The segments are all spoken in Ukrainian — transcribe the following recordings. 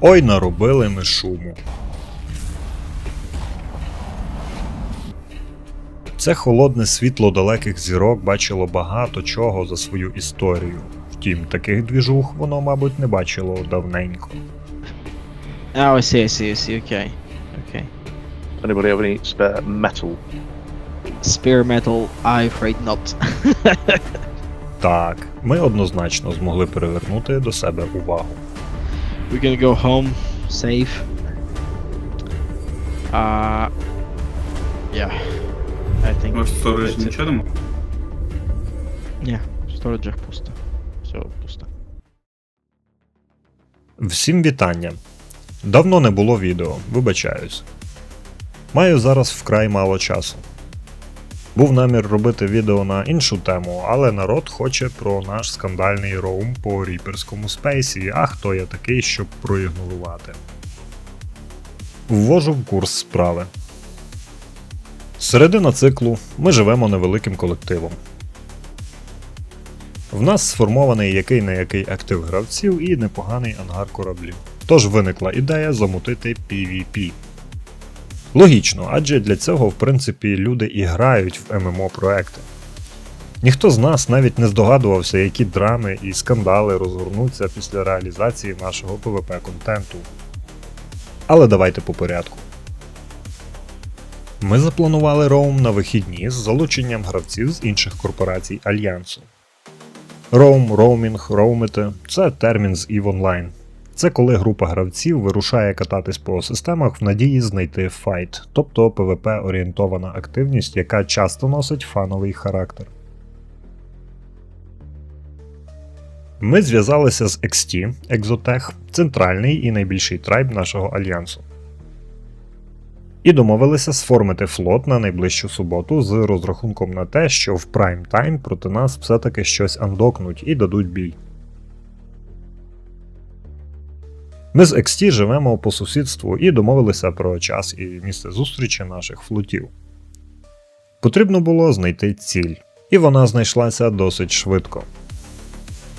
Ой, наробили ми шуму. Це холодне світло далеких зірок бачило багато чого за свою історію. Втім, таких двіжух воно, мабуть, не бачило давненько. Oh, I see, I see, I see. Okay. Okay. Anybody have any spare metal? Spear metal, I afraid not. Так, ми однозначно змогли привернути до себе увагу. We're gonna go home, safe. Uh, yeah. I think. That's it. нічого нема? Ні, в сториджах пусто. Все пусто. Всім вітання. Давно не було відео, вибачаюсь. Маю зараз вкрай мало часу. Був намір робити відео на іншу тему, але народ хоче про наш скандальний роум по ріперському спейсі, а хто я такий, щоб проігнорувати. Ввожу в курс справи. Середина циклу ми живемо невеликим колективом. В нас сформований який не який актив гравців і непоганий ангар кораблів. Тож виникла ідея замутити PvP. Логічно, адже для цього, в принципі, люди і грають в ММО проекти. Ніхто з нас навіть не здогадувався, які драми і скандали розгорнуться після реалізації нашого PvP контенту. Але давайте по порядку. Ми запланували роум на вихідні з залученням гравців з інших корпорацій Альянсу. Роум, роумінг, роумити це термін з EVE Online. Це коли група гравців вирушає кататись по системах в надії знайти файт, тобто PvP орієнтована активність, яка часто носить фановий характер. Ми зв'язалися з XT, Exotech, центральний і найбільший трайб нашого альянсу. І домовилися сформити флот на найближчу суботу з розрахунком на те, що в прайм тайм проти нас все-таки щось андокнуть і дадуть бій. Ми з XT живемо по сусідству і домовилися про час і місце зустрічі наших флотів. Потрібно було знайти ціль, і вона знайшлася досить швидко.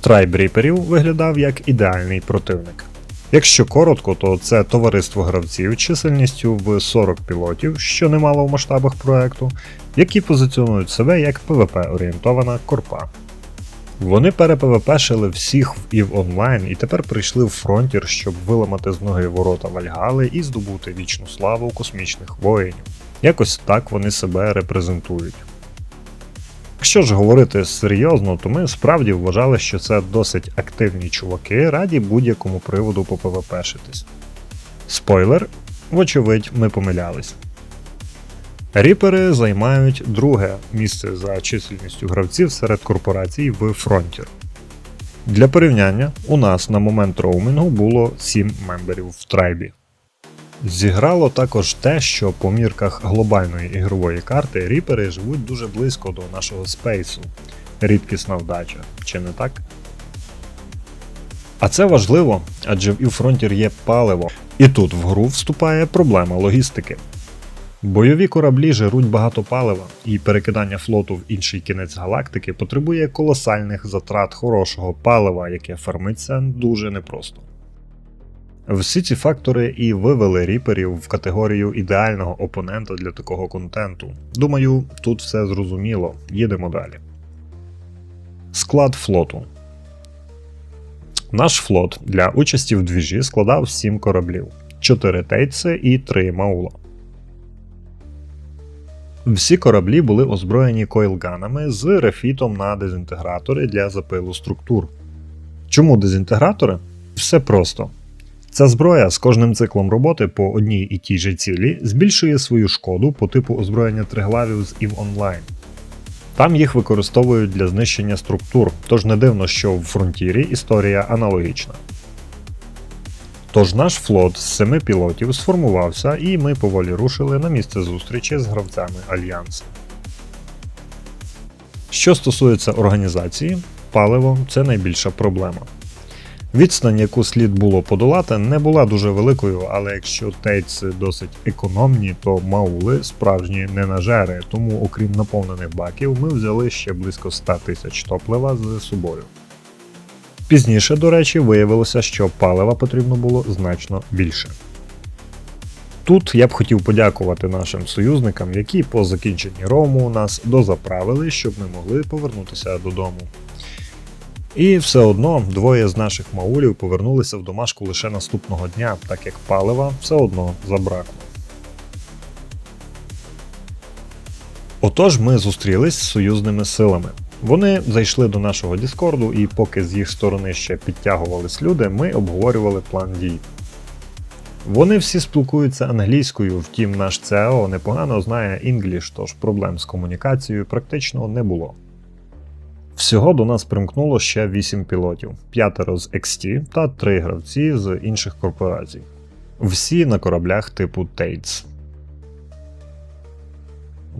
Трайб ріперів виглядав як ідеальний противник. Якщо коротко, то це товариство гравців чисельністю в 40 пілотів, що немало в масштабах проекту, які позиціонують себе як PvP-орієнтована корпа. Вони перепвпшили всіх в Online і тепер прийшли в фронтір, щоб виламати з ноги ворота Вальгали і здобути вічну славу космічних воїнів. Якось так вони себе репрезентують. Якщо ж говорити серйозно, то ми справді вважали, що це досить активні чуваки, раді будь-якому приводу попвпшитись. Спойлер, вочевидь, ми помилялись. Ріпери займають друге місце за чисельністю гравців серед корпорацій в Frontier. Для порівняння, у нас на момент роумінгу було 7 мемберів в трайбі. Зіграло також те, що по мірках глобальної ігрової карти ріпери живуть дуже близько до нашого спейсу. Рідкісна вдача, чи не так? А це важливо, адже в Frontier є паливо, і тут в гру вступає проблема логістики. Бойові кораблі жируть багато палива, і перекидання флоту в інший кінець галактики потребує колосальних затрат хорошого палива, яке фармиться дуже непросто. Всі ці фактори і вивели ріперів в категорію ідеального опонента для такого контенту. Думаю, тут все зрозуміло. Їдемо далі. Склад флоту. Наш флот для участі в двіжі складав 7 кораблів, 4 тейци і 3 маула. Всі кораблі були озброєні койлганами з рефітом на дезінтегратори для запилу структур. Чому дезінтегратори? Все просто. Ця зброя з кожним циклом роботи по одній і тій же цілі збільшує свою шкоду по типу озброєння триглавів з EVE Online. Там їх використовують для знищення структур, тож не дивно, що в фронтірі історія аналогічна. Тож наш флот з семи пілотів сформувався, і ми поволі рушили на місце зустрічі з гравцями Альянсу. Що стосується організації, паливо це найбільша проблема. Відстань, яку слід було подолати, не була дуже великою, але якщо тейці досить економні, то маули справжні ненажери, тому окрім наповнених баків, ми взяли ще близько 100 тисяч топлива з собою. Пізніше, до речі, виявилося, що палива потрібно було значно більше. Тут я б хотів подякувати нашим союзникам, які по закінченні рому нас дозаправили, щоб ми могли повернутися додому. І все одно двоє з наших маулів повернулися в домашку лише наступного дня, так як палива все одно забракло. Отож, ми зустрілись з союзними силами. Вони зайшли до нашого Діскорду, і поки з їх сторони ще підтягувались люди, ми обговорювали план дій. Вони всі спілкуються англійською, втім, наш ЦЕО непогано знає інгліш, тож проблем з комунікацією практично не було. Всього до нас примкнуло ще 8 пілотів, п'ятеро з XT та 3 гравці з інших корпорацій. Всі на кораблях типу Tates.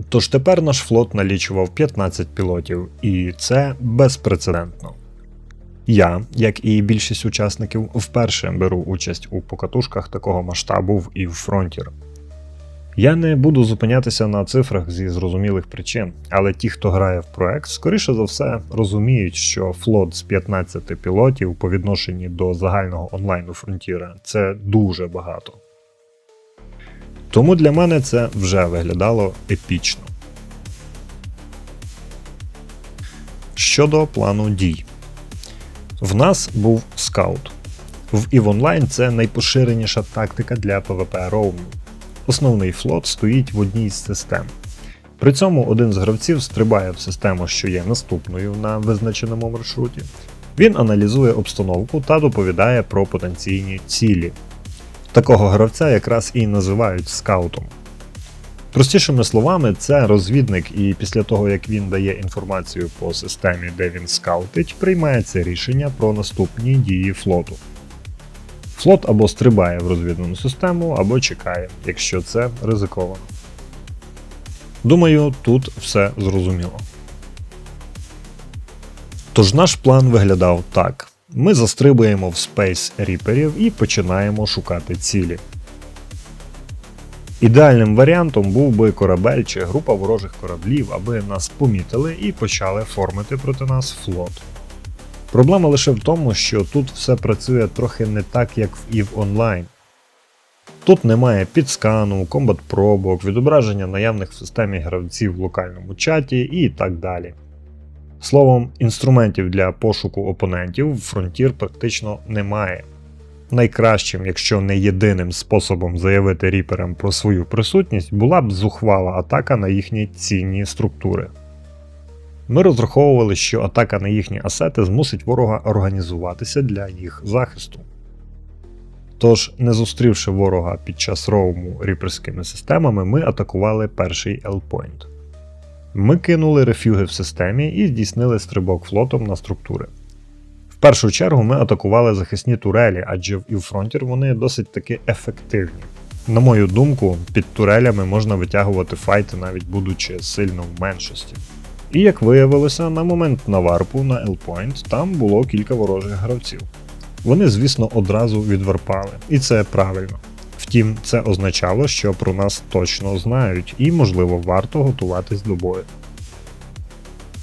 Тож тепер наш флот налічував 15 пілотів, і це безпрецедентно. Я, як і більшість учасників, вперше беру участь у покатушках такого масштабу в EVE Frontier. Я не буду зупинятися на цифрах зі зрозумілих причин, але ті, хто грає в проект, скоріше за все розуміють, що флот з 15 пілотів по відношенні до загального онлайну фронтіра це дуже багато. Тому для мене це вже виглядало епічно. Щодо плану дій. В нас був скаут. В EVE Online це найпоширеніша тактика для PvP роуму. Основний флот стоїть в одній з систем. При цьому один з гравців стрибає в систему, що є наступною на визначеному маршруті. Він аналізує обстановку та доповідає про потенційні цілі. Такого гравця якраз і називають скаутом. Простішими словами, це розвідник, і після того, як він дає інформацію по системі, де він скаутить, приймається рішення про наступні дії флоту. Флот або стрибає в розвідувану систему, або чекає, якщо це ризиковано. Думаю, тут все зрозуміло. Тож наш план виглядав так: ми застрибуємо в Space Reaperів і починаємо шукати цілі. Ідеальним варіантом був би корабель чи група ворожих кораблів, аби нас помітили і почали формити проти нас флот. Проблема лише в тому, що тут все працює трохи не так, як в EVE Online. Тут немає підскану, комбат-пробок, відображення наявних в системі гравців в локальному чаті і так далі. Словом, інструментів для пошуку опонентів Frontier практично немає. Найкращим, якщо не єдиним способом заявити ріперам про свою присутність, була б зухвала атака на їхні цінні структури. Ми розраховували, що атака на їхні асети змусить ворога організуватися для їх захисту. Тож, не зустрівши ворога під час роуму ріперськими системами, ми атакували перший елпойнт. Ми кинули рефюги в системі і здійснили стрибок флотом на структури. В першу чергу ми атакували захисні турелі, адже в Івфронтір вони досить таки ефективні. На мою думку, під турелями можна витягувати файти, навіть будучи сильно в меншості. І як виявилося, на момент наварпу на L-Point там було кілька ворожих гравців. Вони, звісно, одразу відварпали, і це правильно. Втім, це означало, що про нас точно знають і, можливо, варто готуватись до бою.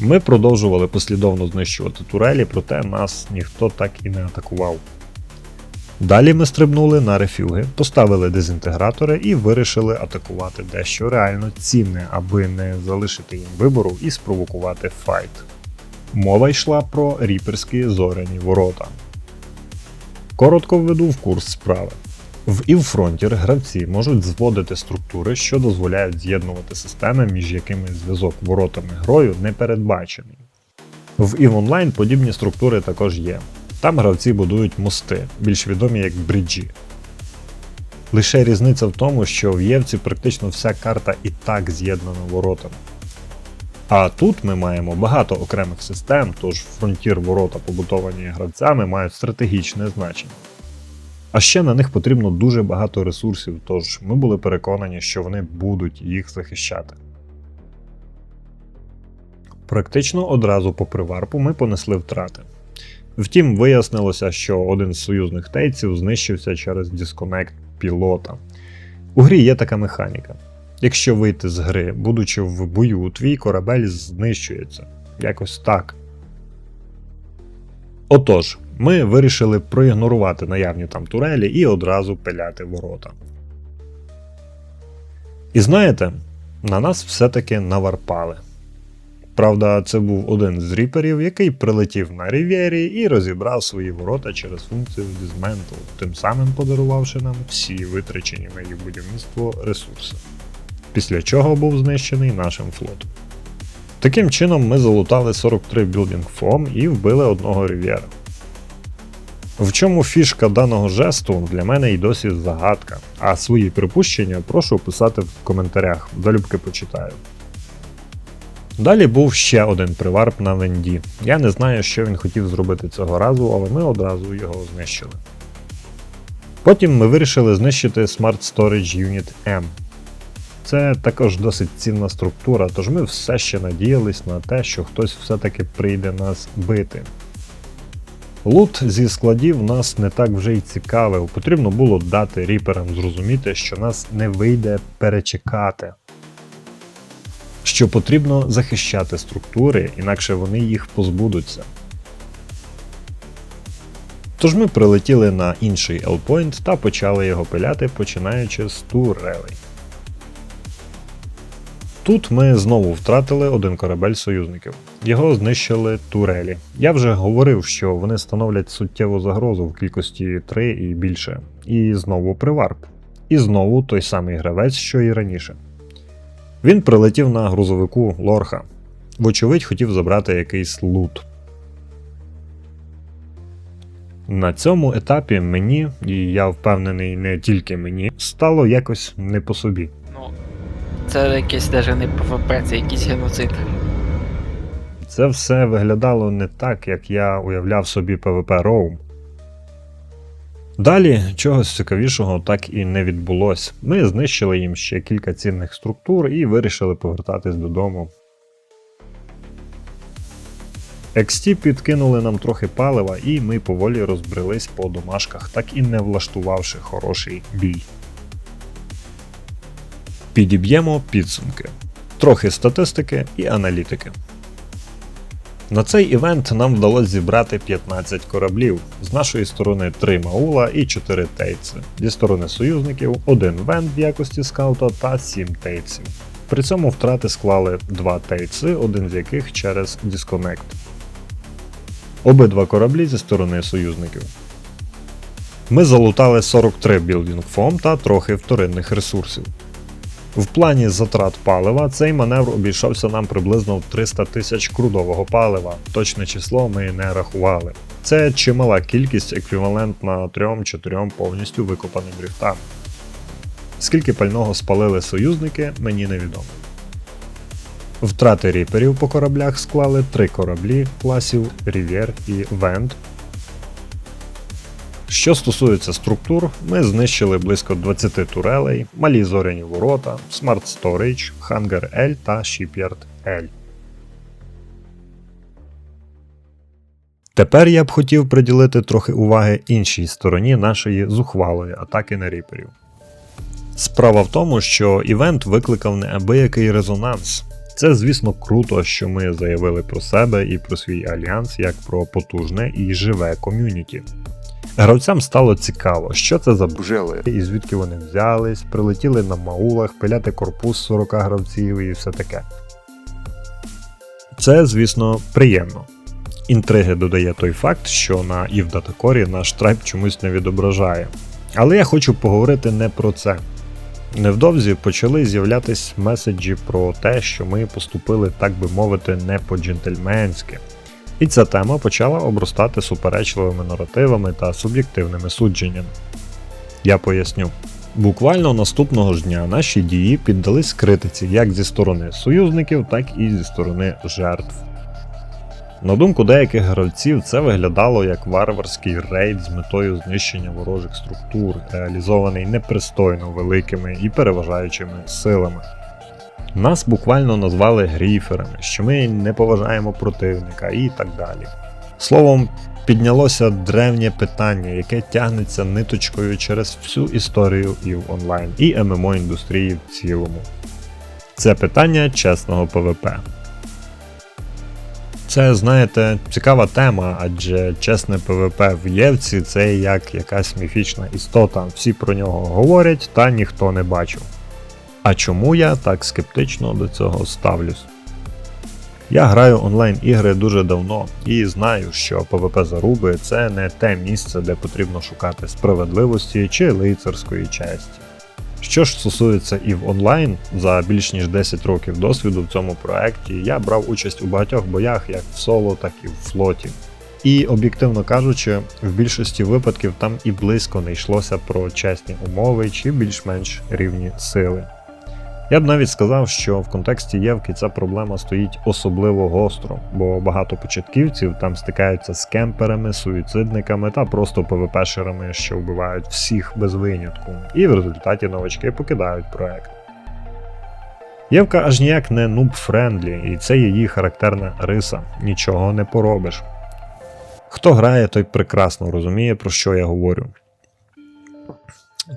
Ми продовжували послідовно знищувати турелі, проте нас ніхто так і не атакував. Далі ми стрибнули на рефюги, поставили дезінтегратори і вирішили атакувати дещо реально цінне, аби не залишити їм вибору і спровокувати файт. Мова йшла про ріперські зоряні ворота. Коротко введу в курс справи. В Frontier гравці можуть зводити структури, що дозволяють з'єднувати системи, між якими зв'язок воротами грою не передбачений. В Online подібні структури також є. Там гравці будують мости, більш відомі як бріджі. Лише різниця в тому, що в Євці практично вся карта і так з'єднана воротами. А тут ми маємо багато окремих систем, тож фронтір ворота, побутовані гравцями, мають стратегічне значення. А ще на них потрібно дуже багато ресурсів, тож ми були переконані, що вони будуть їх захищати. Практично одразу по приварпу ми понесли втрати. Втім, вияснилося, що один з союзних тейців знищився через дисконект пілота. У грі є така механіка. Якщо вийти з гри, будучи в бою, твій корабель знищується. Якось так. Отож, ми вирішили проігнорувати наявні там турелі і одразу пиляти ворота. І знаєте, на нас все-таки наварпали. Правда, це був один з ріперів, який прилетів на Рів'єрі і розібрав свої ворота через функцію Dismantle, тим самим подарувавши нам всі витрачені на їх будівництво ресурси. Після чого був знищений нашим флотом. Таким чином ми залутали 43 білдинг фом і вбили одного Рів'єра. В чому фішка даного жесту для мене й досі загадка, а свої припущення прошу писати в коментарях, залюбки почитаю. Далі був ще один приварп на Венді. Я не знаю, що він хотів зробити цього разу, але ми одразу його знищили. Потім ми вирішили знищити Smart Storage Unit M. Це також досить цінна структура, тож ми все ще надіялись на те, що хтось все-таки прийде нас бити. Лут зі складів нас не так вже й цікавив, потрібно було дати ріперам зрозуміти, що нас не вийде перечекати що потрібно захищати структури, інакше вони їх позбудуться. Тож ми прилетіли на інший L-Point та почали його пиляти, починаючи з турелей. Тут ми знову втратили один корабель союзників. Його знищили турелі. Я вже говорив, що вони становлять суттєву загрозу в кількості 3 і більше. І знову приварп. І знову той самий гравець, що і раніше. Він прилетів на грузовику Лорха. Вочевидь, хотів забрати якийсь лут. На цьому етапі мені, і я впевнений, не тільки мені, стало якось не по собі. Це якийсь даже не ПВП, це якийсь геноцид. Це все виглядало не так, як я уявляв собі PvP Roam. Далі чогось цікавішого так і не відбулось. Ми знищили їм ще кілька цінних структур і вирішили повертатись додому. XT підкинули нам трохи палива, і ми поволі розбрелись по домашках, так і не влаштувавши хороший бій. Підіб'ємо підсумки. Трохи статистики і аналітики. На цей івент нам вдалося зібрати 15 кораблів. З нашої сторони 3 Маула і 4 тейци. Зі сторони союзників 1 вент в якості скаута та 7 тейців. При цьому втрати склали 2 тейци, один з яких через Disconnect. Обидва кораблі зі сторони союзників. Ми залутали 43 білдінг фом та трохи вторинних ресурсів. В плані затрат палива цей маневр обійшовся нам приблизно в 300 тисяч крудового палива. Точне число ми не рахували. Це чимала кількість еквівалентна 3-4 повністю викопаним ріфтам. Скільки пального спалили союзники, мені невідомо. Втрати ріперів по кораблях склали 3 кораблі класів Рів'єр і Вент. Що стосується структур, ми знищили близько 20 турелей, малі зоряні ворота, Smart Storage, Hangar L та Shipyard L. Тепер я б хотів приділити трохи уваги іншій стороні нашої зухвалої атаки на ріперів. Справа в тому, що івент викликав неабиякий резонанс. Це, звісно, круто, що ми заявили про себе і про свій альянс як про потужне і живе ком'юніті. Гравцям стало цікаво, що це за Бжели. і звідки вони взялись, прилетіли на маулах, пиляти корпус 40 гравців і все таке. Це, звісно, приємно. Інтриги додає той факт, що на Івдатакорі наш трайб чомусь не відображає. Але я хочу поговорити не про це. Невдовзі почали з'являтись меседжі про те, що ми поступили, так би мовити, не по-джентльменськи. І ця тема почала обростати суперечливими наративами та суб'єктивними судженнями. Я поясню. Буквально наступного ж дня наші дії піддались критиці як зі сторони союзників, так і зі сторони жертв. На думку деяких гравців, це виглядало як варварський рейд з метою знищення ворожих структур, реалізований непристойно великими і переважаючими силами. Нас буквально назвали гріферами, що ми не поважаємо противника і так далі. Словом, піднялося древнє питання, яке тягнеться ниточкою через всю історію і в онлайн, і ММО індустрії в цілому. Це питання чесного ПВП. Це, знаєте, цікава тема, адже чесне ПВП в Євці це як якась міфічна істота. Всі про нього говорять, та ніхто не бачив. А чому я так скептично до цього ставлюсь? Я граю онлайн ігри дуже давно і знаю, що PvP заруби це не те місце, де потрібно шукати справедливості чи лицарської честі. Що ж стосується і в онлайн, за більш ніж 10 років досвіду в цьому проекті я брав участь у багатьох боях як в соло, так і в флоті. І об'єктивно кажучи, в більшості випадків там і близько не йшлося про чесні умови чи більш-менш рівні сили. Я б навіть сказав, що в контексті Євки ця проблема стоїть особливо гостро, бо багато початківців там стикаються з кемперами, суїцидниками та просто ПВПшерами, що вбивають всіх без винятку, і в результаті новачки покидають проект. Євка аж ніяк не нуб-френдлі, і це її характерна риса, нічого не поробиш. Хто грає, той прекрасно розуміє, про що я говорю.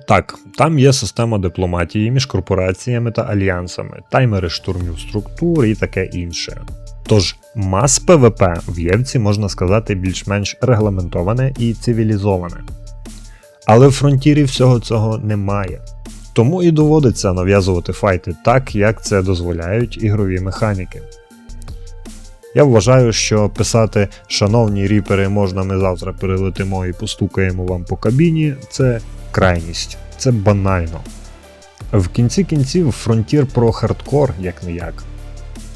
Так, там є система дипломатії між корпораціями та альянсами, таймери штурмів структур і таке інше. Тож мас ПВП в Євці можна сказати більш-менш регламентоване і цивілізоване. Але в фронтірі всього цього немає. Тому і доводиться нав'язувати файти так, як це дозволяють ігрові механіки. Я вважаю, що писати Шановні ріпери, можна ми завтра перелетимо і постукаємо вам по кабіні це крайність, це банально. В кінці кінців фронтір про хардкор як не як.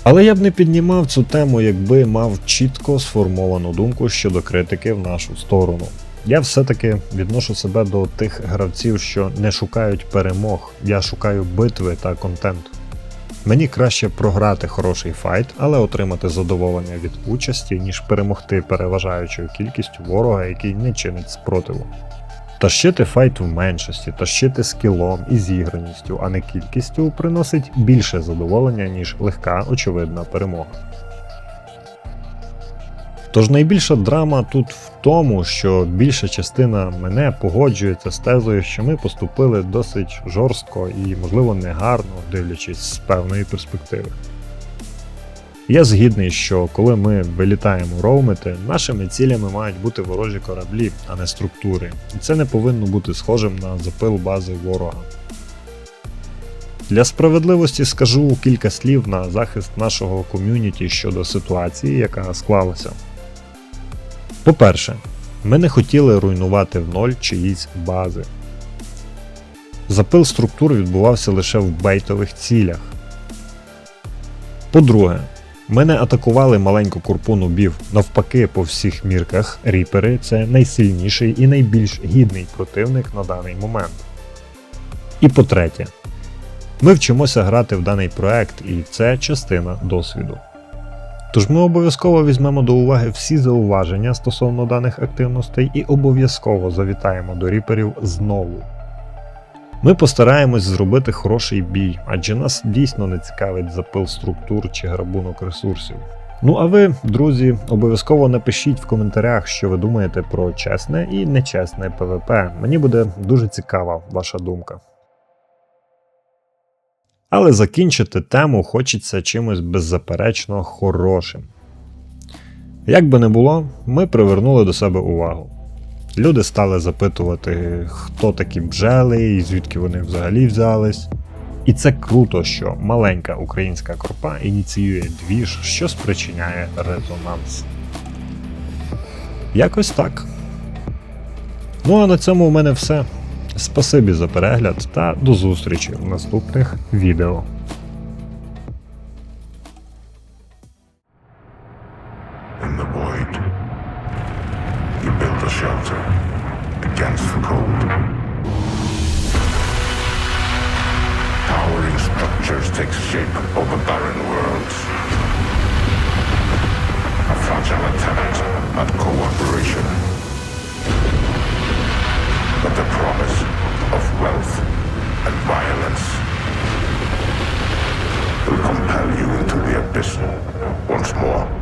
Але я б не піднімав цю тему, якби мав чітко сформовану думку щодо критики в нашу сторону. Я все-таки відношу себе до тих гравців, що не шукають перемог, я шукаю битви та контент. Мені краще програти хороший файт, але отримати задоволення від участі, ніж перемогти переважаючою кількістю ворога, який не чинить спротиву. Тащити файт в меншості, тащити скілом і зіграністю, а не кількістю, приносить більше задоволення, ніж легка очевидна перемога. Тож найбільша драма тут в тому, що більша частина мене погоджується з тезою, що ми поступили досить жорстко і, можливо, негарно, дивлячись з певної перспективи. Я згідний, що коли ми вилітаємо роумити, нашими цілями мають бути ворожі кораблі, а не структури, і це не повинно бути схожим на запил бази ворога. Для справедливості скажу кілька слів на захист нашого ком'юніті щодо ситуації, яка склалася. По-перше, ми не хотіли руйнувати в ноль чиїсь бази. Запил структур відбувався лише в бейтових цілях. По-друге, ми не атакували маленьку курпу нубів, навпаки, по всіх мірках ріпери це найсильніший і найбільш гідний противник на даний момент. І по-третє, ми вчимося грати в даний проект, і це частина досвіду. Тож ми обов'язково візьмемо до уваги всі зауваження стосовно даних активностей і обов'язково завітаємо до ріперів знову. Ми постараємось зробити хороший бій, адже нас дійсно не цікавить запил структур чи грабунок ресурсів. Ну а ви, друзі, обов'язково напишіть в коментарях, що ви думаєте про чесне і нечесне ПВП. Мені буде дуже цікава ваша думка. Але закінчити тему хочеться чимось беззаперечно хорошим. Як би не було, ми привернули до себе увагу. Люди стали запитувати, хто такі бджели і звідки вони взагалі взялись. І це круто, що маленька українська корпа ініціює двіж, що спричиняє резонанс. Якось так. Ну а на цьому у мене все. Спасибі за перегляд та до зустрічі в наступних відео. Cooperation. But the promise of wealth and violence will compel you into the abyss once more.